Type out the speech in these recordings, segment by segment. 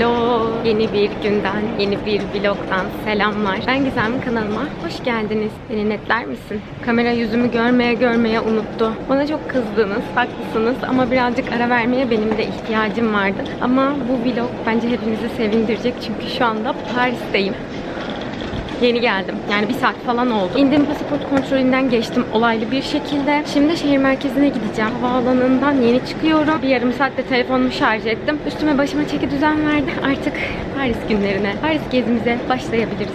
vlog. Yeni bir günden, yeni bir vlogdan selamlar. Ben Gizem kanalıma hoş geldiniz. Beni netler misin? Kamera yüzümü görmeye görmeye unuttu. Bana çok kızdınız, haklısınız ama birazcık ara vermeye benim de ihtiyacım vardı. Ama bu vlog bence hepinizi sevindirecek çünkü şu anda Paris'teyim. Yeni geldim. Yani bir saat falan oldu. İndim pasaport kontrolünden geçtim olaylı bir şekilde. Şimdi şehir merkezine gideceğim. Havaalanından yeni çıkıyorum. Bir yarım saatte telefonumu şarj ettim. Üstüme başıma çeki düzen verdi. Artık Paris günlerine, Paris gezimize başlayabiliriz.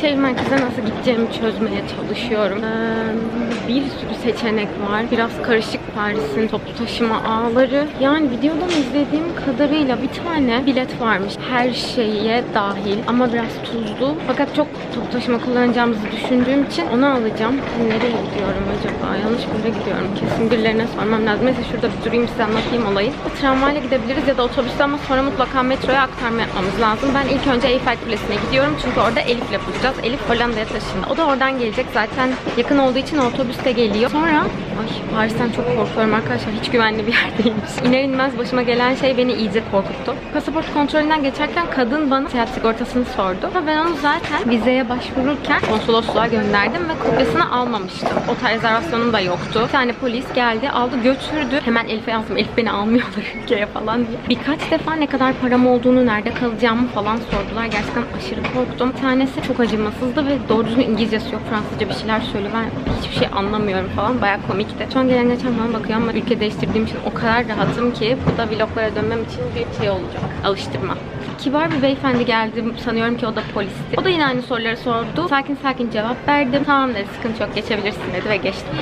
Şehir merkezine nasıl gideceğimi çözmeye çalışıyorum. Ee, bir sürü seçenek var. Biraz karışık Paris'in toplu taşıma ağları. Yani videodan izlediğim kadarıyla bir tane bilet varmış. Her şeye dahil ama biraz tuzlu. Fakat çok toplu taşıma kullanacağımızı düşündüğüm için onu alacağım. Nereye gidiyorum acaba? Yanlış bir yere gidiyorum. Kesin birilerine sormam lazım. Neyse şurada bir durayım size anlatayım olayı. Tramvayla gidebiliriz ya da otobüste ama sonra mutlaka metroya aktarma yapmamız lazım. Ben ilk önce Eiffel Kulesi'ne gidiyorum. Çünkü orada Elif'le buluşacağız. Elif Hollanda'ya taşındı. O da oradan gelecek. Zaten yakın olduğu için otobüste geliyor. Sonra ay Paris'ten çok korkuyorum arkadaşlar. Hiç güvenli bir yer değilmiş. İner inmez başıma gelen şey beni iyice korkuttu. Pasaport kontrolünden geçerken kadın bana seyahat sigortasını sordu. Ama ben onu zaten vizeye başvururken konsolosluğa gönderdim ve kopyasını almamıştım. Otel rezervasyonum da yoktu. Bir tane polis geldi, aldı, götürdü. Hemen Elif'e yazdım. Elif beni almıyorlar ülkeye falan diye. Birkaç defa ne kadar param olduğunu, nerede kalacağımı falan sordular. Gerçekten aşırı korktum. Bir tanesi çok acımasızdı ve doğru düzgün İngilizcesi yok. Fransızca bir şeyler söylüyor. Ben hiçbir şey anlamıyorum falan. Bayağı komikti. Şu an gelen geçen bana bakıyor ama ülke değiştirdiğim için o kadar rahatım ki bu da vloglara dönmem için bir şey olacak. Alıştırma. Kibar bir beyefendi geldi. Sanıyorum ki o da polisti. O da yine aynı soruları sordu. Sakin sakin cevap verdim. Tamam dedi sıkıntı yok geçebilirsin dedi ve geçtim.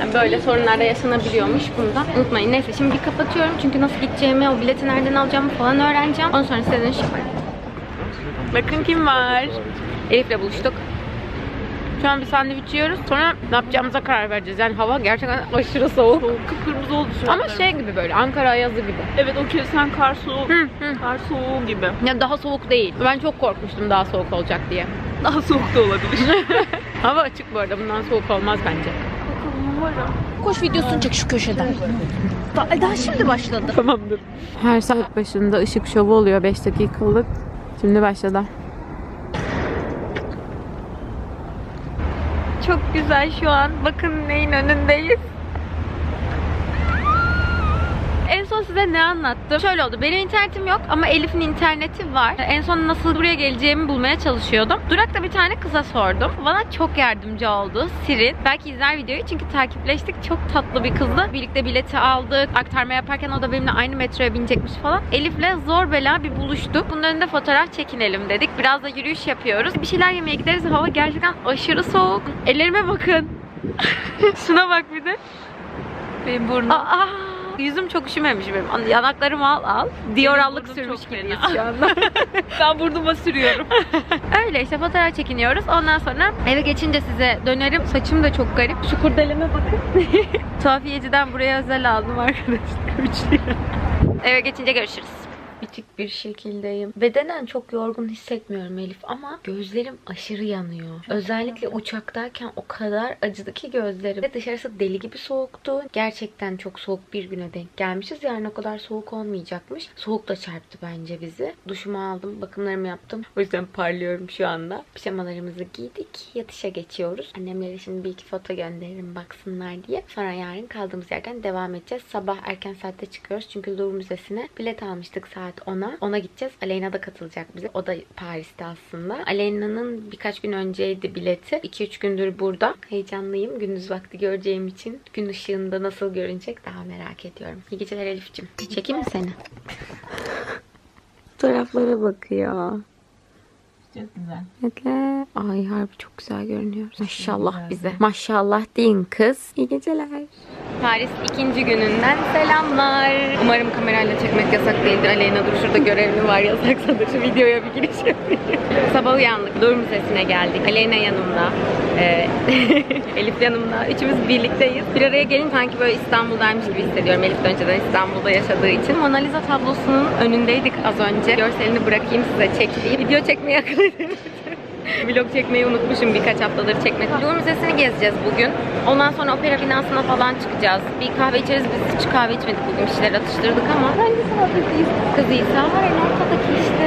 Yani böyle sorunlar da yaşanabiliyormuş bunda. Unutmayın. Neyse şimdi bir kapatıyorum çünkü nasıl gideceğimi, o bileti nereden alacağımı falan öğreneceğim. Ondan sonra size dönüş yaparım. Bakın kim var. Elif'le buluştuk. Şu an bir sandviç yiyoruz. Sonra ne yapacağımıza karar vereceğiz. Yani hava gerçekten aşırı soğuk. Kıpkırmızı oldu şu Ama anda. şey gibi böyle Ankara yazı gibi. Evet o kesen kar soğuğu. Hı hı. Kar soğuğu gibi. Ya daha soğuk değil. Ben çok korkmuştum daha soğuk olacak diye. Daha soğuk da olabilir. Hava açık bu arada. Bundan soğuk olmaz bence. Bakalım umarım. Koş videosunu çek şu köşeden. Daha, daha şimdi başladı. Tamamdır. Her saat başında ışık şovu oluyor 5 dakikalık. Şimdi başladı. Çok güzel şu an. Bakın neyin önündeyiz. En son size ne anlattım? Şöyle oldu. Benim internetim yok ama Elif'in interneti var. En son nasıl buraya geleceğimi bulmaya çalışıyordum. Durakta bir tane kıza sordum. Bana çok yardımcı oldu. Sirin. Belki izler videoyu çünkü takipleştik. Çok tatlı bir kızdı. Birlikte bileti aldık. Aktarma yaparken o da benimle aynı metroya binecekmiş falan. Elif'le zor bela bir buluştuk. Bunun önünde fotoğraf çekinelim dedik. Biraz da yürüyüş yapıyoruz. Bir şeyler yemeye gideriz. Hava gerçekten aşırı soğuk. Ellerime bakın. Şuna bak bir de. Benim burnum. Aa, yüzüm çok üşümemiş benim. Yanaklarımı al al. Diorallık sürmüş gibiyiz şu anda. ben burnuma sürüyorum. Öyle işte fotoğraf çekiniyoruz. Ondan sonra eve geçince size dönerim. Saçım da çok garip. Şu kurdeleme bakın. Tuhafiyeciden buraya özel aldım arkadaşlar. 3 lira. Eve geçince görüşürüz. Bitik bir şekildeyim. Bedenen çok yorgun hissetmiyorum Elif ama gözlerim aşırı yanıyor. Özellikle uçaktayken o kadar acıdı ki gözlerim. Ve dışarısı deli gibi soğuktu. Gerçekten çok soğuk bir güne denk gelmişiz. Yarın o kadar soğuk olmayacakmış. Soğuk da çarptı bence bizi. Duşumu aldım, bakımlarımı yaptım. O yüzden parlıyorum şu anda. Pijamalarımızı giydik. Yatışa geçiyoruz. Annemlere şimdi bir iki foto gönderirim baksınlar diye. Sonra yarın kaldığımız yerden devam edeceğiz. Sabah erken saatte çıkıyoruz. Çünkü Louvre Müzesi'ne bilet almıştık saat 10'a. Ona gideceğiz. Aleyna da katılacak bize. O da Paris'te aslında. Aleyna'nın birkaç gün önceydi bileti. 2-3 gündür burada. Heyecanlıyım. Gündüz vakti göreceğim için. Gün ışığında nasıl görünecek daha merak ediyorum. İyi geceler Elif'ciğim. Çekeyim mi seni? Fotoğraflara bakıyor. Çok güzel. Bekle. Ay harbi çok güzel görünüyor. Maşallah bize. Maşallah deyin kız. İyi geceler. Paris ikinci gününden selamlar. Umarım kamerayla çekmek yasak değildir. Aleyna dur şurada görevli var yasaksa da şu videoya bir giriş yapayım. Sabah uyandık. Dur Müzesi'ne geldik. Aleyna yanımda. Ee, Elif yanımda. Üçümüz birlikteyiz. Bir araya gelin sanki böyle İstanbul'daymış gibi hissediyorum. Elif de önceden İstanbul'da yaşadığı için. Mona Lisa tablosunun önündeydik az önce. Görselini bırakayım size çektiğim. Video çekmeye akıl. Vlog çekmeyi unutmuşum birkaç haftadır çekmedim. Louvre Müzesi'ni gezeceğiz bugün. Ondan sonra opera binasına falan çıkacağız. Bir kahve içeriz. Biz hiç kahve içmedik bugün. Bir şeyler atıştırdık ama. Hangisini atacağız? Kızıysa Hayır ortadaki işte.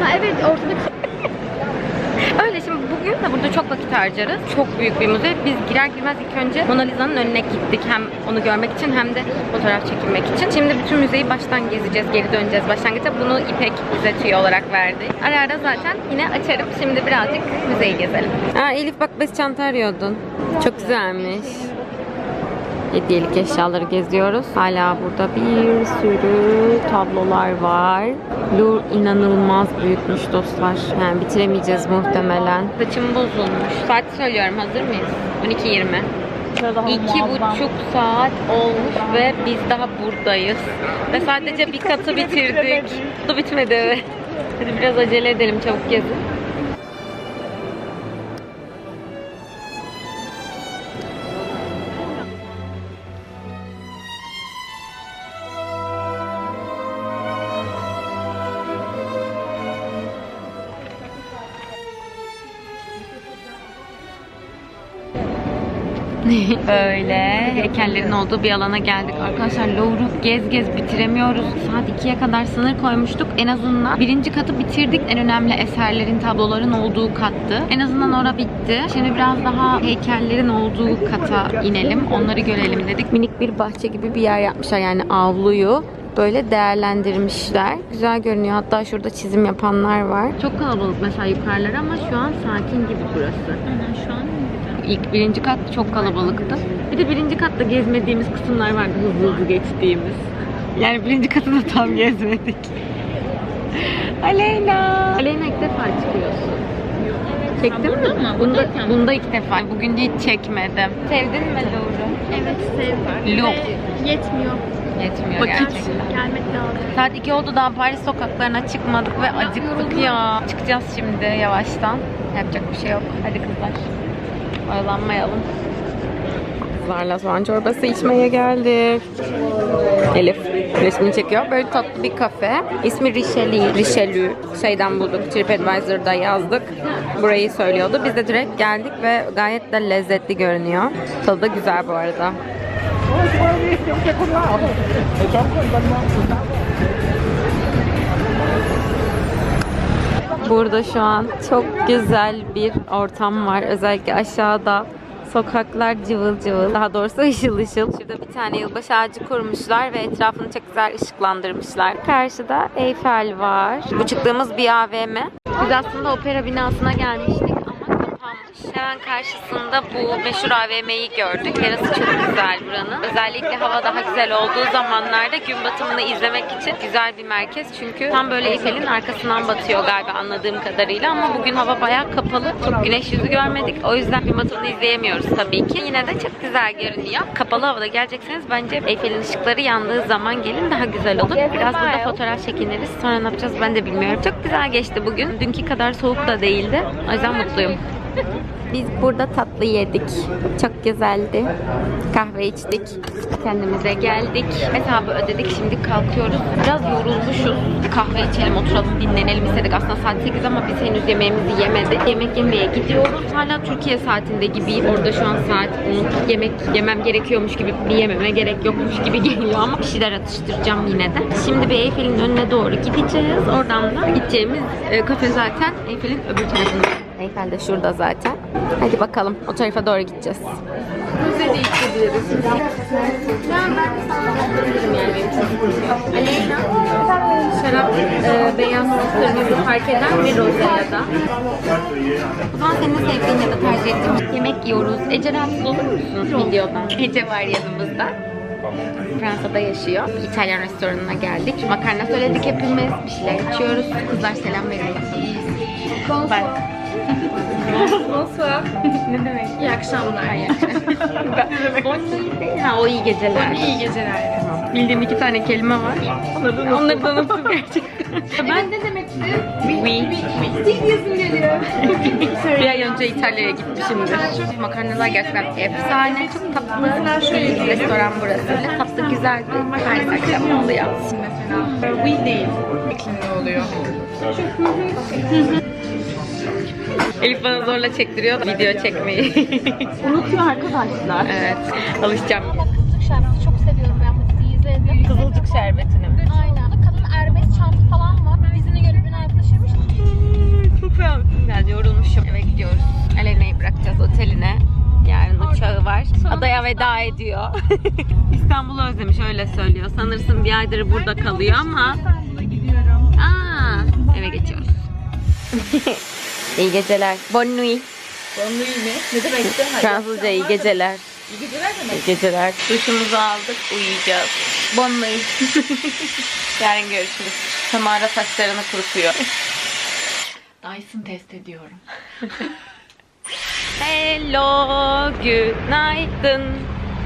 Ha evet ortadaki. De burada çok vakit harcarız. Çok büyük bir müze. Biz girer girmez ilk önce Mona Lisa'nın önüne gittik. Hem onu görmek için hem de fotoğraf çekinmek için. Şimdi bütün müzeyi baştan gezeceğiz. Geri döneceğiz başlangıçta. Bunu İpek bize tüy olarak verdi. Ara ara zaten yine açarım. Şimdi birazcık müzeyi gezelim. Aa Elif bak bez çanta arıyordun. Çok güzelmiş. Hediyelik eşyaları geziyoruz. Hala burada bir sürü tablolar var. Louvre inanılmaz büyükmüş dostlar. Yani bitiremeyeceğiz muhtemelen. Saçım bozulmuş. Saat söylüyorum hazır mıyız? 12.20. İki buçuk saat olmuş ve biz daha buradayız. Ve sadece bir katı bitirdik. Bu bitmedi evet. Hadi biraz acele edelim çabuk gezin. Böyle heykellerin olduğu bir alana geldik. Arkadaşlar Louvre'u gez gez bitiremiyoruz. Saat 2'ye kadar sınır koymuştuk. En azından birinci katı bitirdik. En önemli eserlerin, tabloların olduğu kattı. En azından ora bitti. Şimdi biraz daha heykellerin olduğu kata inelim. Onları görelim dedik. Minik bir bahçe gibi bir yer yapmışlar. Yani avluyu böyle değerlendirmişler. Güzel görünüyor. Hatta şurada çizim yapanlar var. Çok kalabalık mesela yukarılar ama şu an sakin gibi burası. Şu an İlk birinci kat çok kalabalıktı. Bir de birinci katta gezmediğimiz kısımlar vardı hızlı hızlı geçtiğimiz. Yani birinci katı da tam gezmedik. Aleyna. Aleyna ilk defa çıkıyorsun. Çektin burada mi? mı? Bunda, Buradayken mi? bunda ilk defa. Bugün hiç çekmedim. Sevdin mi Louvre'u? Evet sev. Louvre. Ve Yetmiyor. Yetmiyor Vakit. gerçekten. Gelmek lazım. Saat 2 oldu daha Paris sokaklarına çıkmadık ve acıktık ya. Çıkacağız şimdi yavaştan. Yapacak bir şey yok. Hadi kızlar. Oyalanmayalım. Kızlarla soğan çorbası içmeye geldik. Elif resmini çekiyor. Böyle tatlı bir kafe. İsmi Richelieu. Richelieu. Şeyden bulduk. TripAdvisor'da yazdık. Burayı söylüyordu. Biz de direkt geldik ve gayet de lezzetli görünüyor. Tadı da güzel bu arada. Burada şu an çok güzel bir ortam var. Özellikle aşağıda sokaklar cıvıl cıvıl. Daha doğrusu ışıl ışıl. Şurada bir tane yılbaşı ağacı kurmuşlar ve etrafını çok güzel ışıklandırmışlar. Karşıda Eyfel var. Bu çıktığımız bir AVM. Biz aslında opera binasına gelmiştik. Hemen karşısında bu meşhur AVM'yi gördük. Terası çok güzel buranın. Özellikle hava daha güzel olduğu zamanlarda gün batımını izlemek için güzel bir merkez. Çünkü tam böyle Eyfel'in arkasından batıyor galiba anladığım kadarıyla. Ama bugün hava bayağı kapalı. Çok güneş yüzü görmedik. O yüzden gün batımını izleyemiyoruz tabii ki. Yine de çok güzel görünüyor. Kapalı havada gelecekseniz bence Eyfel'in ışıkları yandığı zaman gelin daha güzel olur. Biraz burada fotoğraf çekiniriz. Sonra ne yapacağız ben de bilmiyorum. Çok güzel geçti bugün. Dünkü kadar soğuk da değildi. O yüzden mutluyum. Biz burada tatlı yedik. Çok güzeldi. Kahve içtik. Kendimize geldik. Hesabı ödedik. Şimdi kalkıyoruz. Biraz yorulmuşuz. Kahve içelim, oturalım, dinlenelim istedik. Aslında saat 8 ama biz henüz yemeğimizi yemedik. Yemek yemeye gidiyoruz. Hala Türkiye saatinde gibiyim. Orada şu an saat 10. Yemek yemem gerekiyormuş gibi bir yememe gerek yokmuş gibi geliyor ama bir şeyler atıştıracağım yine de. Şimdi bir Eyfel'in önüne doğru gideceğiz. Oradan da gideceğimiz e, kafe zaten Eyfel'in öbür tarafında. Eyfel de şurada zaten. Hadi bakalım o tarafa doğru gideceğiz. Müzede hissediyoruz. Aleyna şarap e, beyaz kırmızı fark eder mi roze ya da? O zaman senin sevdiğin ya da tercih ettiğin yemek yiyoruz. Ece rahatsız olur musun videodan? Ece var yanımızda. Fransa'da yaşıyor. Bir İtalyan restoranına geldik. Makarna söyledik hepimiz. Bir şeyler içiyoruz. Kızlar selam verin. Bak. Bonsoir. ne demek? İyi akşamlar. İyi akşamlar. Bon nuit değil. Ha o iyi geceler. İyi geceler. Bildiğim iki tane kelime var. Onları da unuttum gerçekten. Ben ne demekti? Oui. Diyesim geliyor. Bir ay önce İtalya'ya gitmişimdir. Makarnalar gerçekten efsane. Çok tatlı. Bir restoran burası. Böyle tatlı güzel bir her akşam oluyor. We değil. Şeklinde oluyor. Elif bana zorla çektiriyor video çekmeyi. Unutuyor arkadaşlar. evet. Alışacağım. Kızılcık şerbeti çok seviyorum ben bu diziyi izledim. Kızılcık şerbetini mi? Aynen. Kadın erbest çanta falan var. Dizini görüp beni arkadaşıymış. Çok ben yorulmuşum. Eve gidiyoruz. Alena'yı bırakacağız oteline. Yarın uçağı var. Adaya veda ediyor. İstanbul'u özlemiş öyle söylüyor. Sanırsın bir aydır burada kalıyor ama. Aa, eve geçiyoruz. iyi geceler. Bonne nuit. Bonne nuit mi? Ne demekti? Fransızca iyi geceler. İyi geceler demek. İyi geceler. Duşumuzu aldık, uyuyacağız. Bonne nuit. Yarın görüşürüz. Samara saçlarını kurutuyor. Dyson test ediyorum. Hello, günaydın.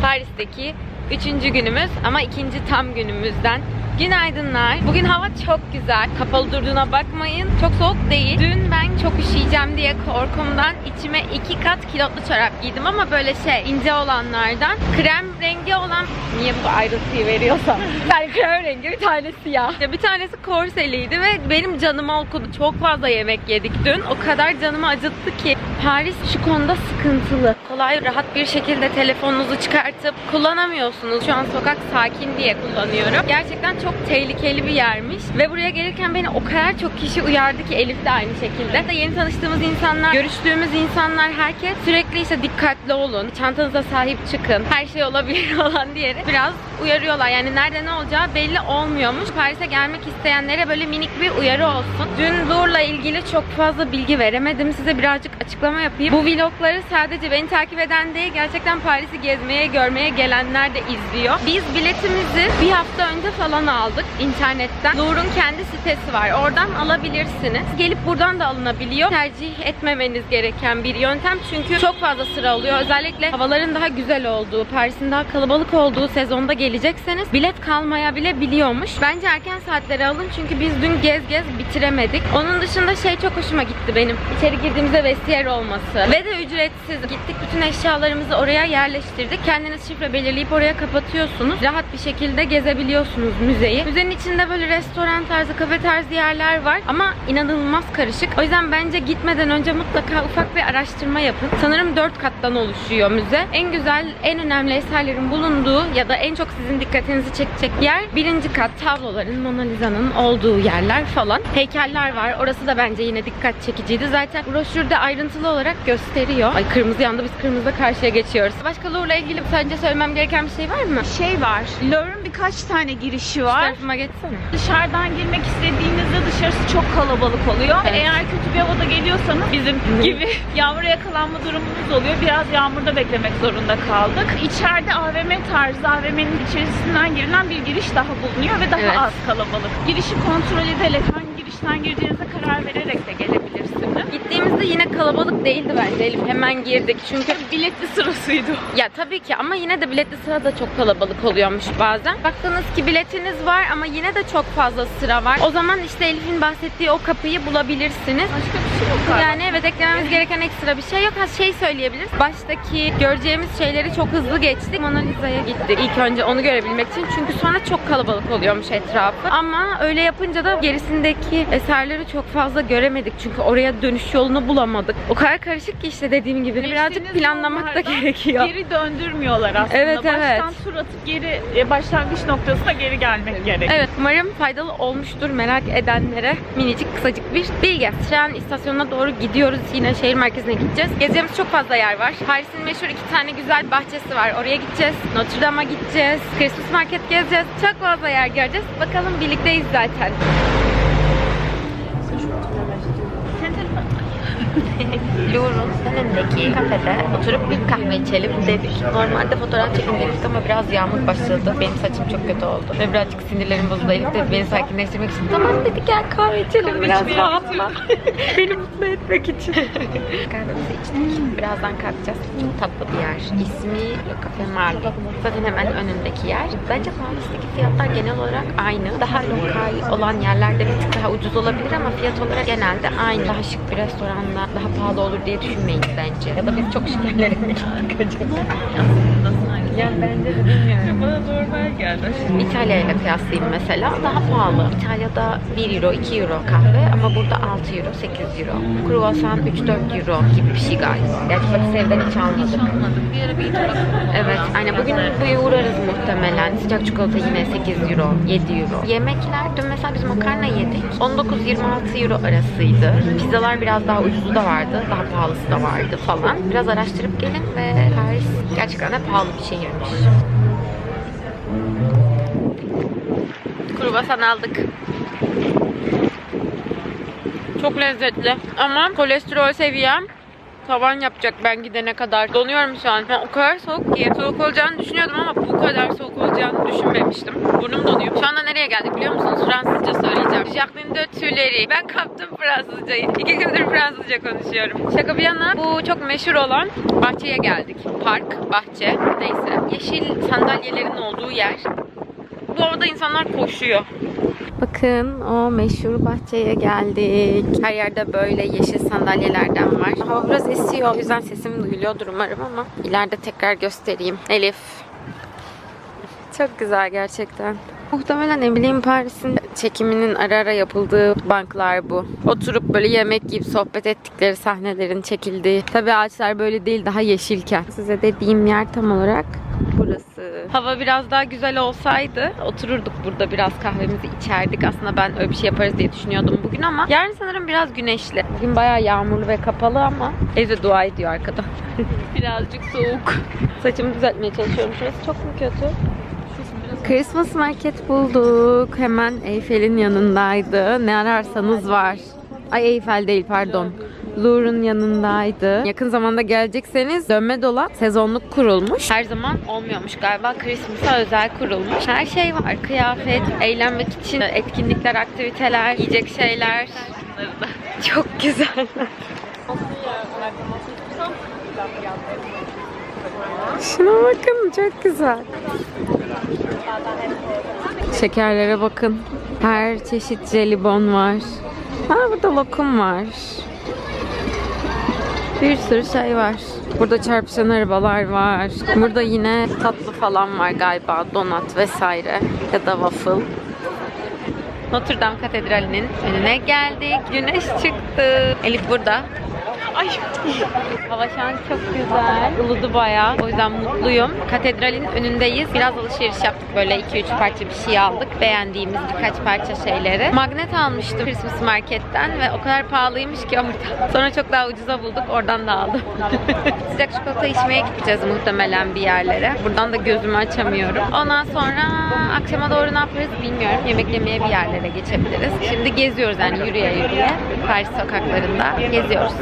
Paris'teki üçüncü günümüz ama ikinci tam günümüzden. Günaydınlar. Bugün hava çok güzel. Kapalı durduğuna bakmayın. Çok soğuk değil. Dün ben çok üşüyeceğim diye korkumdan içime iki kat kilotlu çorap giydim ama böyle şey ince olanlardan. Krem rengi olan niye bu ayrıntıyı veriyorsam. Yani krem rengi bir tanesi siyah. Ya Bir tanesi korseliydi ve benim canıma okudu. Çok fazla yemek yedik dün. O kadar canımı acıttı ki. Paris şu konuda sıkıntılı. Kolay rahat bir şekilde telefonunuzu çıkartıp kullanamıyorsunuz. Şu an sokak sakin diye kullanıyorum. Gerçekten çok tehlikeli bir yermiş. Ve buraya gelirken beni o kadar çok kişi uyardı ki Elif de aynı şekilde. Yeni tanıştığımız insanlar, görüştüğümüz insanlar herkes sürekli işte dikkatli olun, çantanıza sahip çıkın, her şey olabilir falan diyerek biraz uyarıyorlar. Yani nerede ne olacağı belli olmuyormuş. Paris'e gelmek isteyenlere böyle minik bir uyarı olsun. Dün Louvre'la ilgili çok fazla bilgi veremedim. Size birazcık açıklama yapayım. Bu vlogları sadece beni takip eden değil, gerçekten Paris'i gezmeye, görmeye gelenler de izliyor. Biz biletimizi bir hafta önce falan aldık internetten. Louvre'un kendi sitesi var. Oradan alabilirsiniz. Gelip buradan da alınabiliyor. Tercih etmemeniz gereken bir yöntem. Çünkü çok fazla sıra oluyor. Özellikle havaların daha güzel olduğu, Paris'in daha kalabalık olduğu sezonda gelecekseniz bilet kalmayabiliyormuş. Bence erken saatlere alın çünkü biz dün gez gez bitiremedik. Onun dışında şey çok hoşuma gitti benim. İçeri girdiğimizde vestiyer olması. Ve de ücretsiz. Gittik bütün eşyalarımızı oraya yerleştirdik. Kendiniz şifre belirleyip oraya kapatıyorsunuz. Rahat bir şekilde gezebiliyorsunuz müzeyi. Müzenin içinde böyle restoran tarzı, kafe tarzı yerler var ama inanılmaz karışık. O yüzden bence gitmeden önce mutlaka ufak bir araştırma yapın. Sanırım 4 kattan oluşuyor müze. En güzel, en önemli eserlerin bulunduğu ya da en çok sizin dikkatinizi çekecek yer birinci kat tabloların, Mona Lisa'nın olduğu yerler falan. Heykeller var. Orası da bence yine dikkat çekiciydi. Zaten broşürde ayrıntılı olarak gösteriyor. Ay kırmızı yandı biz kırmızıda karşıya geçiyoruz. Başka Louvre'la ilgili sence söylemem gereken bir şey var mı? Şey var. Louvre'un birkaç tane girişi Şu var. tarafıma geçsene. Dışarıdan girmek istediğinizde dışarısı çok kalabalık oluyor. Evet. Eğer kötü bir havada geliyorsanız bizim gibi yağmura yakalanma durumunuz oluyor. Biraz yağmurda beklemek zorunda kaldık. İçeride AVM tarzı AVM'nin içerisinden girilen bir giriş daha bulunuyor ve daha Evet. az kalabalık. Girişi kontrol ederek girişten gireceğinize karar vererek de gelebilirsiniz. Gittiğimizde yine kalabalık değildi bence Elif. Hemen girdik çünkü Biletli sırasıydı. ya tabii ki ama yine de biletli sıra da çok kalabalık oluyormuş bazen. Baktınız ki biletiniz var ama yine de çok fazla sıra var. O zaman işte Elif'in bahsettiği o kapıyı bulabilirsiniz. Başka bir şey yok galiba. Yani evet eklememiz gereken ekstra bir şey yok. Ha şey söyleyebiliriz. Baştaki göreceğimiz şeyleri çok hızlı geçtik. Mona Lisa'ya gittik. İlk önce onu görebilmek için. Çünkü sonra çok kalabalık oluyormuş etrafı. Ama öyle yapınca da gerisindeki eserleri çok fazla göremedik. Çünkü oraya dönüş yolunu bulamadık. O kadar karışık ki işte dediğim gibi. Birazcık Geçtiğiniz planlamak da gerekiyor. Geri döndürmüyorlar aslında. Evet, Baştan evet. tur atıp geri e, başlangıç noktasına geri gelmek gerek. Evet umarım faydalı olmuştur merak edenlere minicik kısacık bir bilgi. Tren istasyonuna doğru gidiyoruz. Yine şehir merkezine gideceğiz. Gezeceğimiz çok fazla yer var. Paris'in meşhur iki tane güzel bahçesi var. Oraya gideceğiz. Notre Dame'a gideceğiz. Christmas Market gezeceğiz. Çok fazla yer göreceğiz. Bakalım birlikteyiz zaten. Louvre'un önündeki kafede oturup bir kahve içelim dedik. Normalde fotoğraf çekin dedik ama biraz yağmur başladı. Benim saçım çok kötü oldu. Ve birazcık sinirlerim bozuldu. Elif de beni sakinleştirmek için tamam dedi gel kahve içelim biraz rahatla. beni mutlu etmek için. Kahvemizi içtik. Birazdan kalkacağız. Çok tatlı bir yer. İsmi Le Café Marley. Zaten hemen önündeki yer. Bence Paris'teki fiyatlar genel olarak aynı. Daha lokal olan yerlerde bir tık daha ucuz olabilir ama fiyat olarak genelde aynı. Daha şık bir restoranda daha pahalı olur diye düşünmeyin bence. Ya da biz çok acaba? Yani bence de bilmiyorum. Bana normal geldi. İtalya ile kıyaslayayım mesela daha pahalı. İtalya'da 1 euro, 2 euro kahve ama burada 6 euro, 8 euro. Kruvasan 3-4 euro gibi bir şey galiba. Gerçi bak evden hiç almadık. Bir yere bir tabak. Evet, aynen bugün buraya uğrarız muhtemelen. Sıcak çikolata yine 8 euro, 7 euro. Yemekler, dün mesela biz makarna yedik. 19-26 euro arasıydı. Pizzalar biraz daha ucuzu da vardı, daha pahalısı da vardı falan. Biraz araştırıp gelin ve Paris gerçekten de pahalı bir şehirmiş. Kruvasan aldık. Çok lezzetli ama kolesterol seviyem tavan yapacak ben gidene kadar. Donuyorum şu an. Yani o kadar soğuk ki. Soğuk olacağını düşünüyordum ama bu kadar soğuk olacağını düşünmemiştim. Burnum donuyor. Şu anda nereye geldik biliyor musunuz? Fransızca söyleyeceğim. Jacqueline de Tuileries. Ben kaptım Fransızcayı. İki gündür Fransızca konuşuyorum. Şaka bir yana bu çok meşhur olan bahçeye geldik. Park, bahçe neyse. Yeşil sandalyelerin olduğu yer. Bu arada insanlar koşuyor. Bakın o meşhur bahçeye geldik. Her yerde böyle yeşil sandalyelerden var. Hava biraz esiyor o yüzden sesim duyuluyordur umarım ama ileride tekrar göstereyim. Elif. Çok güzel gerçekten. Muhtemelen ne Paris'in çekiminin ara ara yapıldığı banklar bu. Oturup böyle yemek yiyip sohbet ettikleri sahnelerin çekildiği. Tabii ağaçlar böyle değil daha yeşilken. Size dediğim yer tam olarak. Hava biraz daha güzel olsaydı otururduk burada biraz kahvemizi içerdik. Aslında ben öyle bir şey yaparız diye düşünüyordum bugün ama yarın sanırım biraz güneşli. Bugün bayağı yağmurlu ve kapalı ama evde dua ediyor arkada. Birazcık soğuk. Saçımı düzeltmeye çalışıyorum. Şurası çok mu kötü? Christmas market bulduk. Hemen Eyfel'in yanındaydı. Ne ararsanız var. Ay Eyfel değil pardon. Louvre'un yanındaydı. Yakın zamanda gelecekseniz dönme dolap sezonluk kurulmuş. Her zaman olmuyormuş galiba. Christmas'a özel kurulmuş. Her şey var. Kıyafet, eğlenmek için etkinlikler, aktiviteler, yiyecek şeyler. Çok güzel. Şuna bakın çok güzel. Şekerlere bakın. Her çeşit jelibon var. Ha burada lokum var. Bir sürü şey var. Burada çarpışan arabalar var. Burada yine tatlı falan var galiba. Donat vesaire. Ya da waffle. Notre Dame Katedrali'nin önüne geldik. Güneş çıktı. Elif burada. Ay. Hava şu an çok güzel. Ilıdı bayağı. O yüzden mutluyum. Katedralin önündeyiz. Biraz alışveriş yaptık. Böyle 2-3 parça bir şey aldık. Beğendiğimiz birkaç parça şeyleri. Magnet almıştım Christmas marketten ve o kadar pahalıymış ki orada. Sonra çok daha ucuza bulduk. Oradan da aldım. Sıcak çikolata içmeye gideceğiz muhtemelen bir yerlere. Buradan da gözümü açamıyorum. Ondan sonra akşama doğru ne yaparız bilmiyorum. Yemek yemeye bir yerlere geçebiliriz. Şimdi geziyoruz yani yürüye yürüye. Paris sokaklarında geziyoruz.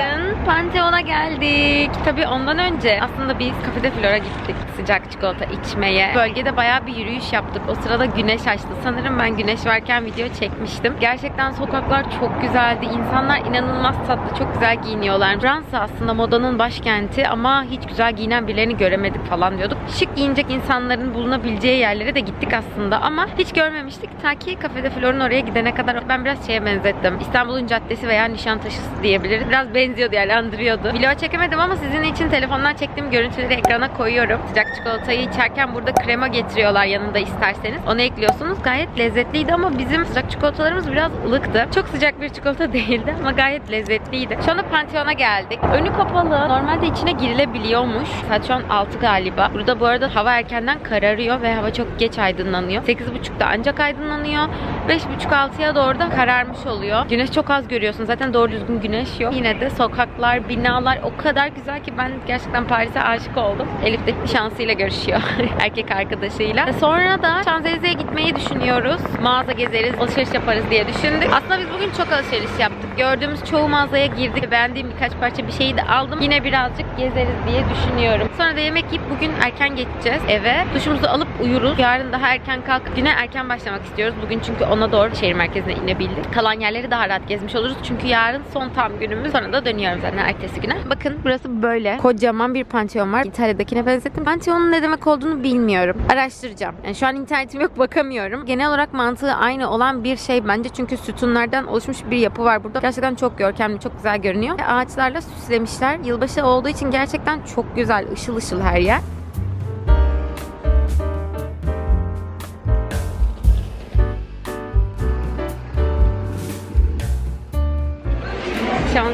Bakın Pantheon'a geldik. Tabii ondan önce aslında biz Café Flora gittik sıcak çikolata içmeye. Bölgede bayağı bir yürüyüş yaptık. O sırada güneş açtı. Sanırım ben güneş varken video çekmiştim. Gerçekten sokaklar çok güzeldi. İnsanlar inanılmaz tatlı, çok güzel giyiniyorlar. Fransa aslında modanın başkenti ama hiç güzel giyinen birilerini göremedik falan diyorduk. Şık giyinecek insanların bulunabileceği yerlere de gittik aslında ama hiç görmemiştik. Ta ki Café Flora'nın oraya gidene kadar ben biraz şeye benzettim. İstanbul'un caddesi veya Nişantaşı'sı diyebiliriz. Biraz benziyordu yani andırıyordu. Video çekemedim ama sizin için telefondan çektiğim görüntüleri ekrana koyuyorum. Sıcak çikolatayı içerken burada krema getiriyorlar yanında isterseniz. Onu ekliyorsunuz. Gayet lezzetliydi ama bizim sıcak çikolatalarımız biraz ılıktı. Çok sıcak bir çikolata değildi ama gayet lezzetliydi. şu anda Pantheon'a geldik. Önü kapalı. Normalde içine girilebiliyormuş. Saat şu an 6 galiba. Burada bu arada hava erkenden kararıyor ve hava çok geç aydınlanıyor. 8.30'da ancak aydınlanıyor. 5.30-6'ya doğru da kararmış oluyor. Güneş çok az görüyorsun. Zaten doğru düzgün güneş yok. Yine de sokaklar, binalar o kadar güzel ki ben gerçekten Paris'e aşık oldum. Elif de şansıyla görüşüyor. Erkek arkadaşıyla. Sonra da Şanzelize'ye gitmeyi düşünüyoruz. Mağaza gezeriz, alışveriş yaparız diye düşündük. Aslında biz bugün çok alışveriş yaptık. Gördüğümüz çoğu mağazaya girdik. Beğendiğim birkaç parça bir şeyi de aldım. Yine birazcık gezeriz diye düşünüyorum. Sonra da yemek yiyip bugün erken geçeceğiz eve. Duşumuzu alıp uyuruz. Yarın daha erken kalkıp güne erken başlamak istiyoruz. Bugün çünkü ona doğru şehir merkezine inebildik. Kalan yerleri daha rahat gezmiş oluruz. Çünkü yarın son tam günümüz. Sonra da dönüyorum zaten ertesi güne. Bakın burası böyle. Kocaman bir pantheon var. İtalya'dakine benzettim. Pantheon'un ne demek olduğunu bilmiyorum. Araştıracağım. Yani şu an internetim yok bakamıyorum. Genel olarak mantığı aynı olan bir şey bence. Çünkü sütunlardan oluşmuş bir yapı var burada. Gerçekten çok görkemli, çok güzel görünüyor. Ağaçlarla süslemişler. Yılbaşı olduğu için gerçekten çok güzel, ışıl ışıl her yer.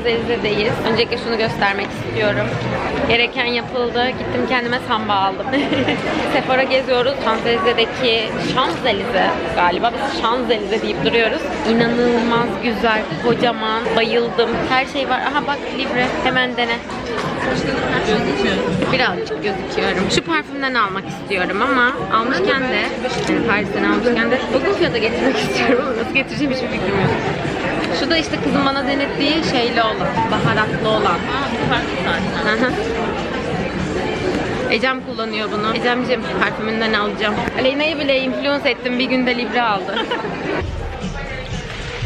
Şanzelize'deyiz. Öncelikle şunu göstermek istiyorum. Gereken yapıldı. Gittim kendime samba aldım. Sephora geziyoruz. Şanzelize'deki Şanzelize galiba biz Şanzelize deyip duruyoruz. İnanılmaz güzel, kocaman, bayıldım. Her şey var. Aha bak Libre. Hemen dene. Birazcık gözüküyorum. Şu parfümden almak istiyorum ama almışken de yani Paris'ten almışken de uygun fiyata getirmek istiyorum nasıl getireceğim hiçbir fikrim yok. Şu da işte kızım bana denettiği şeyli olan, baharatlı olan. Aa, bu farklı zaten. Ecem kullanıyor bunu. Ecemciğim parfümünden alacağım. Aleyna'yı bile influence ettim. Bir günde Libre aldı.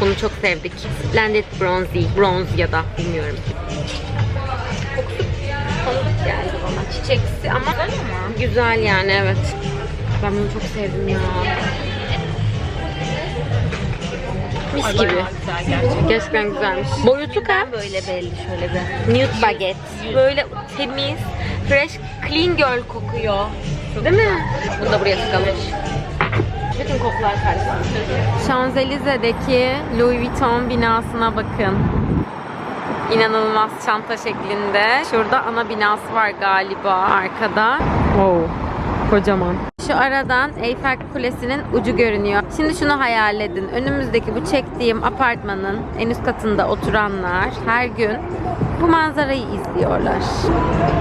bunu çok sevdik. Splendid Bronzy. Bronze ya da bilmiyorum. Kokusu tanıdık geldi bana. Çiçeksi ama güzel yani evet. Ben bunu çok sevdim ya. Mis gibi. gerçekten. Güzelmiş. Boyutu kaç? Böyle belli şöyle bir. Nude baguette. Böyle temiz, fresh, clean girl kokuyor. Değil mi? Bunu da buraya sıkalım. Bütün kokular karıştı. Şanzelize'deki Louis Vuitton binasına bakın. İnanılmaz çanta şeklinde. Şurada ana binası var galiba arkada. Wow. Kocaman. Şu aradan Eyfel Kulesi'nin ucu görünüyor. Şimdi şunu hayal edin. Önümüzdeki bu çektiğim apartmanın en üst katında oturanlar her gün bu manzarayı izliyorlar.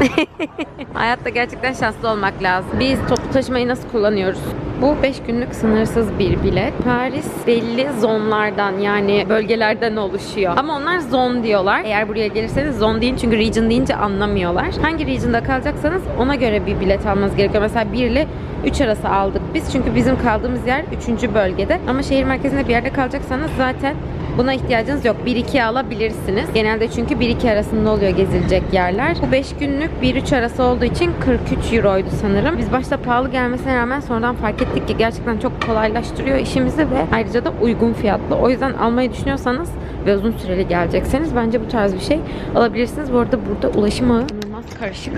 Hayatta gerçekten şanslı olmak lazım. Biz toplu taşımayı nasıl kullanıyoruz? Bu 5 günlük sınırsız bir bilet. Paris belli zonlardan yani bölgelerden oluşuyor. Ama onlar zon diyorlar. Eğer buraya gelirseniz zon deyin çünkü region deyince anlamıyorlar. Hangi regionda kalacaksanız ona göre bir bilet almanız gerekiyor. Mesela 1 ile 3 arası aldık biz. Çünkü bizim kaldığımız yer 3. bölgede. Ama şehir merkezinde bir yerde kalacaksanız zaten Buna ihtiyacınız yok. 1-2 alabilirsiniz. Genelde çünkü 1-2 arasında oluyor gezilecek yerler. Bu 5 günlük 1-3 arası olduğu için 43 euroydu sanırım. Biz başta pahalı gelmesine rağmen sonradan fark ettik ki gerçekten çok kolaylaştırıyor işimizi ve ayrıca da uygun fiyatlı. O yüzden almayı düşünüyorsanız ve uzun süreli gelecekseniz bence bu tarz bir şey alabilirsiniz. Bu arada burada ulaşım ağı inanılmaz karışık.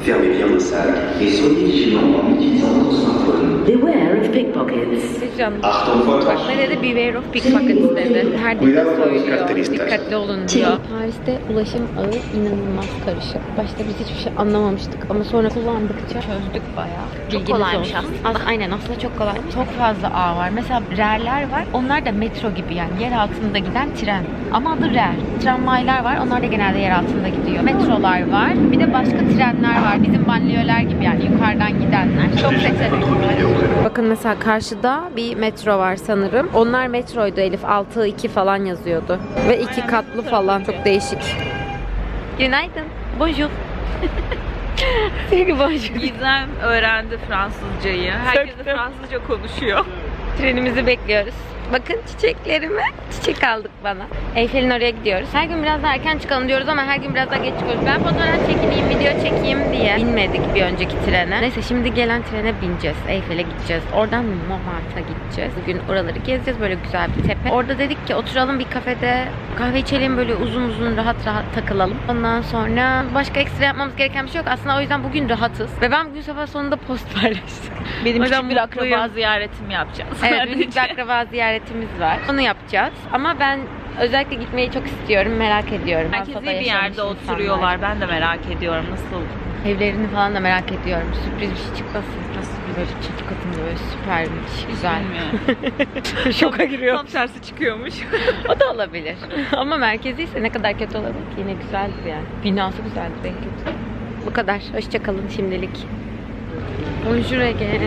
Fermez bien vos sacs et soyez vigilants en utilisant votre smartphone. Beware of pickpockets. Canım. Achtung vor ne dedi? Beware of pickpockets dedi. Her los söylüyor. Dikkatli olun diyor. Paris'te ulaşım ağı inanılmaz karışık. Başta biz hiçbir şey anlamamıştık ama sonra kullandıkça çözdük bayağı. Çok kolaymış aslında. aynen aslında çok kolay. Çok fazla ağ var. Mesela rerler var. Onlar da metro gibi yani yer altında giden tren. Ama adı rer. Tramvaylar var. Onlar da genelde yer altında gidiyor. Metrolar var. Bir de başka trenler var. Bizim banliyöler gibi yani yukarıdan gidenler. Çok seçenekli. Bakın mesela karşıda bir metro var sanırım. Onlar metroydu Elif. 6-2 falan yazıyordu. Ve iki katlı falan. Çok değişik. Günaydın. Bonjour. Sevgi bonjour. Gizem öğrendi Fransızcayı. Herkes de Fransızca konuşuyor. Trenimizi bekliyoruz. Bakın çiçeklerime. Çiçek aldık bana. Eyfel'in oraya gidiyoruz. Her gün biraz daha erken çıkalım diyoruz ama her gün biraz daha geç çıkıyoruz. Ben fotoğraf çekileyim, video çekeyim diye binmedik bir önceki trene. Neyse şimdi gelen trene bineceğiz. Eyfel'e gideceğiz. Oradan Montmartre'a gideceğiz. Bugün oraları gezeceğiz. Böyle güzel bir tepe. Orada dedik ki oturalım bir kafede. Kahve içelim böyle uzun uzun rahat rahat takılalım. Ondan sonra başka ekstra yapmamız gereken bir şey yok. Aslında o yüzden bugün rahatız. Ve ben bugün sabah sonunda post paylaştım. Benim küçük bir akraba mutluyum. ziyaretim yapacağız. Evet, büyük bir akraba ziyaretimiz var. Onu yapacağız. Ama ben özellikle gitmeyi çok istiyorum, merak ediyorum. İyi bir yerde oturuyorlar. Ben de merak ediyorum nasıl. Evlerini falan da merak ediyorum. Sürpriz bir şey çıkmasın. Nasıl bir Böyle çatı katında böyle süpermiş. Güzel. Şoka giriyor. Tam tersi çıkıyormuş. o da olabilir. Ama merkeziyse ne kadar kötü olabilir ki yine güzeldir yani. Binası güzeldir en kötü. Bu kadar. Hoşçakalın şimdilik. Bonjour again.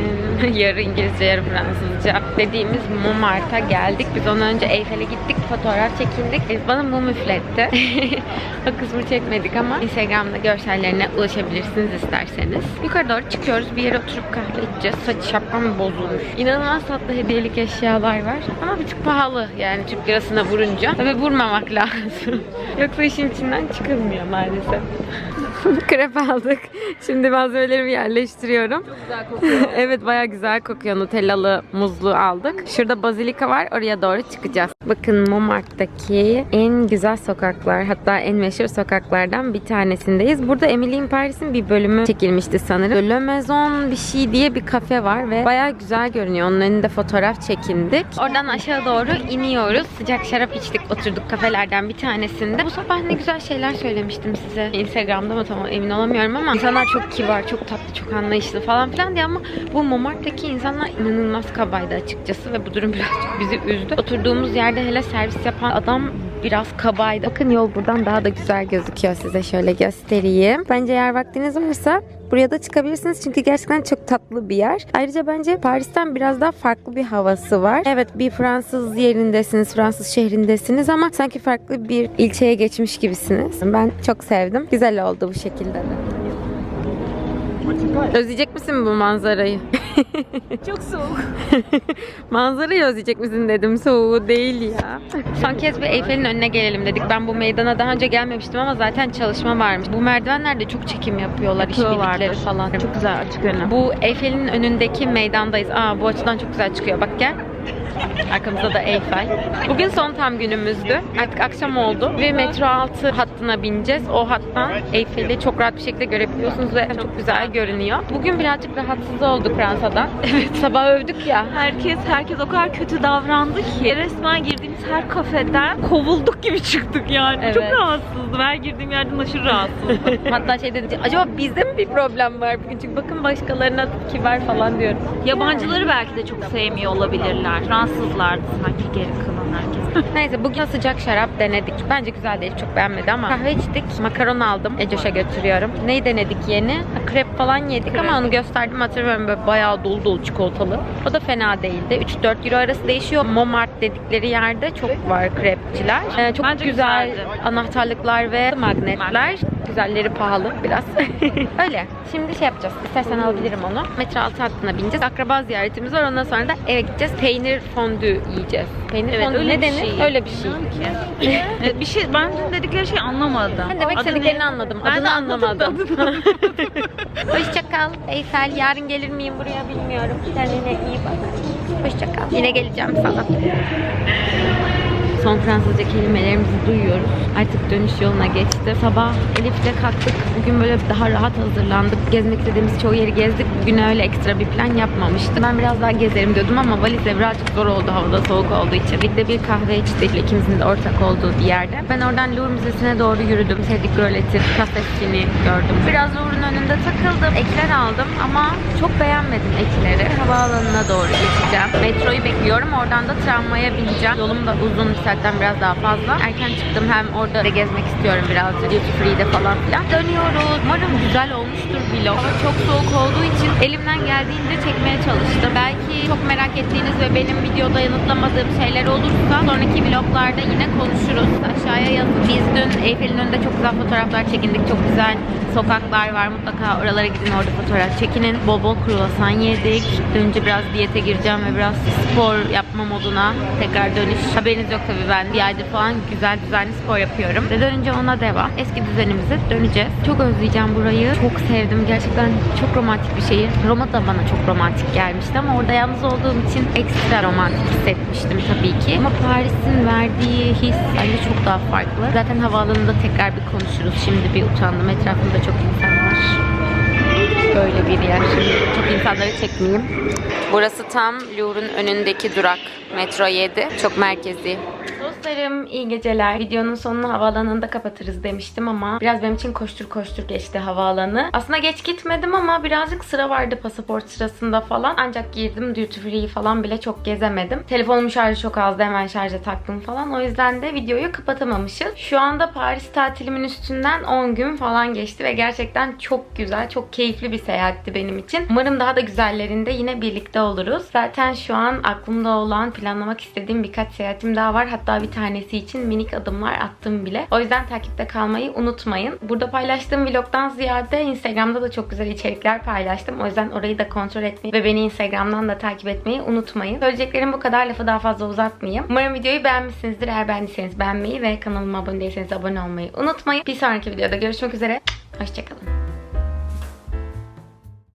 yarı İngilizce, yarı Fransızca. Dediğimiz Montmartre'a geldik. Biz ondan önce Eyfel'e gittik, fotoğraf çekindik. Elif bana mum üfletti. o kısmı çekmedik ama Instagram'da görsellerine ulaşabilirsiniz isterseniz. Yukarı doğru çıkıyoruz. Bir yere oturup kahve içeceğiz. Saç şapkam bozulmuş. İnanılmaz tatlı hediyelik eşyalar var. Ama bir tık pahalı yani Türk lirasına vurunca. Tabii vurmamak lazım. Yoksa işin içinden çıkılmıyor maalesef. Krep aldık. Şimdi malzemelerimi yerleştiriyorum. Çok güzel kokuyor. evet baya güzel kokuyor. Nutellalı muzlu aldık. Şurada bazilika var. Oraya doğru çıkacağız. Bakın Montmartre'daki en güzel sokaklar hatta en meşhur sokaklardan bir tanesindeyiz. Burada Emily in Paris'in bir bölümü çekilmişti sanırım. Le Maison bir şey diye bir kafe var ve baya güzel görünüyor. Onun önünde fotoğraf çekindik. Oradan aşağı doğru iniyoruz. Sıcak şarap içtik. Oturduk kafelerden bir tanesinde. Bu sabah ne güzel şeyler söylemiştim size. Instagram'da mı tam emin olamıyorum ama insanlar çok kibar, çok tatlı, çok anlayışlı falan filan diye ama bu Montmartre'deki insanlar inanılmaz kabaydı açıkçası ve bu durum birazcık bizi üzdü. Oturduğumuz yerde hele servis yapan adam biraz kabaydı. Bakın yol buradan daha da güzel gözüküyor size şöyle göstereyim. Bence eğer vaktiniz varsa Buraya da çıkabilirsiniz çünkü gerçekten çok tatlı bir yer. Ayrıca bence Paris'ten biraz daha farklı bir havası var. Evet bir Fransız yerindesiniz, Fransız şehrindesiniz ama sanki farklı bir ilçeye geçmiş gibisiniz. Ben çok sevdim. Güzel oldu bu şekilde de. Özleyecek misin bu manzarayı? Çok soğuk. Manzarayı özleyecek misin dedim. Soğuğu değil ya. Son kez bir Eyfel'in önüne gelelim dedik. Ben bu meydana daha önce gelmemiştim ama zaten çalışma varmış. Bu merdivenlerde çok çekim yapıyorlar. işbirlikleri falan. Çok güzel açık önü. Bu Eyfel'in önündeki meydandayız. Aa bu açıdan çok güzel çıkıyor. Bak gel. Arkamızda da Eyfel. Bugün son tam günümüzdü. Artık akşam oldu ve metro altı hattına bineceğiz. O hattan Eyfel'i çok rahat bir şekilde görebiliyorsunuz ve çok güzel görünüyor. Bugün birazcık rahatsız olduk Fransa'dan. Evet sabah övdük ya. Herkes herkes o kadar kötü davrandı ki resmen girdiğimiz her kafeden kovulduk gibi çıktık yani. Evet. Çok rahatsızdım. Her girdiğim yerden aşırı rahatsızdım. Hatta şey dedi, acaba bizde mi bir problem var bugün? Çünkü bakın başkalarına kibar falan diyorum. Yabancıları belki de çok sevmiyor olabilirler. Fransızlardı sanki geri kalan herkes. Neyse bugün sıcak şarap denedik. Bence güzel değil, çok beğenmedi ama kahve içtik. Makaron aldım. Ecoş'a götürüyorum. Neyi denedik yeni? Krep falan yedik ama onu gösterdim hatırlıyorum böyle bayağı dolu dolu çikolatalı. O da fena değildi. 3-4 euro arası değişiyor. Montmartre dedikleri yerde çok var krepçiler. Ee, çok Bence güzel güzeldi. anahtarlıklar ve magnetler. Güzelleri pahalı biraz. Öyle. Şimdi şey yapacağız. İstersen alabilirim onu. Metro altı hattına bineceğiz. Akraba ziyaretimiz var. Ondan sonra da eve gideceğiz. Peynir fondü yiyeceğiz. Peynir Evet, fondü öyle ne bir denir? şey. Öyle bir şey. Evet, bir şey ben dün dedikleri şey anlamadım. Ben demek Adı istediklerini ne? anladım. Ben de Adını anlamadım. adını anlamadım. Hoşça kal Eyfel. Yarın gelir miyim buraya bilmiyorum. Kendine iyi bak. Hoşça kal. Yine geleceğim sana. Son Fransızca kelimelerimizi duyuyoruz. Artık dönüş yoluna geçti. Sabah Elif'le kalktık. Bugün böyle daha rahat hazırlandık. Gezmek istediğimiz çoğu yeri gezdik. Bugün öyle ekstra bir plan yapmamıştım. Ben biraz daha gezerim diyordum ama valizle birazcık zor oldu havada soğuk olduğu için. Birlikte bir kahve içtik. ikimizin de ortak olduğu bir yerde. Ben oradan Louvre Müzesi'ne doğru yürüdüm. Sevdik Gölet'i, Kastetkin'i gördüm. Biraz Louvre'un önünde takıldım. Ekler aldım ama çok beğenmedim ekleri. Havaalanına doğru geçeceğim. Metroyu bekliyorum. Oradan da tramvaya bineceğim. Yolum da uzun bir saatten biraz daha fazla. Erken çıktım. Hem orada da gezmek istiyorum birazcık. Duty free'de falan filan. Dönüyoruz. Umarım güzel olmuştur vlog. Hava çok soğuk olduğu için elimden geldiğince çekmeye çalıştım. Belki çok merak ettiğiniz ve benim videoda yanıtlamadığım şeyler olursa sonraki vloglarda yine konuşuruz. Aşağıya yazın. Biz dün Eyfel'in önünde çok güzel fotoğraflar çekindik. Çok güzel sokaklar var. Mutlaka oralara gidin orada fotoğraf çekinin. Bol bol kruvasan yedik. Dönünce biraz diyete gireceğim ve biraz spor yapma moduna tekrar dönüş. Haberiniz yok tabii ben bir aydır falan güzel düzenli spor yapıyorum. Ve dönünce ona devam. Eski düzenimize döneceğiz. Çok özleyeceğim burayı. Çok sevdim. Gerçekten çok romantik bir şehir. Roma da bana çok romantik gelmişti ama orada yalnız olduğum için ekstra romantik hissetmiştim tabii ki. Ama Paris'in verdiği his bence çok daha farklı. Zaten havaalanında tekrar bir konuşuruz. Şimdi bir utandım. Etrafımda çok insan var. Böyle bir yer. Şimdi çok insanları çekmeyeyim. Burası tam Louvre'un önündeki durak. Metro 7. Çok merkezi. Dostlarım iyi geceler. Videonun sonunu havaalanında kapatırız demiştim ama biraz benim için koştur koştur geçti havaalanı. Aslında geç gitmedim ama birazcık sıra vardı pasaport sırasında falan. Ancak girdim duty free falan bile çok gezemedim. Telefonumun şarjı çok azdı hemen şarja taktım falan. O yüzden de videoyu kapatamamışız. Şu anda Paris tatilimin üstünden 10 gün falan geçti ve gerçekten çok güzel, çok keyifli bir seyahatti benim için. Umarım daha da güzellerinde yine birlikte oluruz. Zaten şu an aklımda olan planlamak istediğim birkaç seyahatim daha var. Hatta bir tanesi için minik adımlar attım bile. O yüzden takipte kalmayı unutmayın. Burada paylaştığım vlogdan ziyade Instagram'da da çok güzel içerikler paylaştım. O yüzden orayı da kontrol etmeyi ve beni Instagram'dan da takip etmeyi unutmayın. Söyleyeceklerim bu kadar. Lafı daha fazla uzatmayayım. Umarım videoyu beğenmişsinizdir. Eğer beğendiyseniz beğenmeyi ve kanalıma abone değilseniz abone olmayı unutmayın. Bir sonraki videoda görüşmek üzere. Hoşçakalın.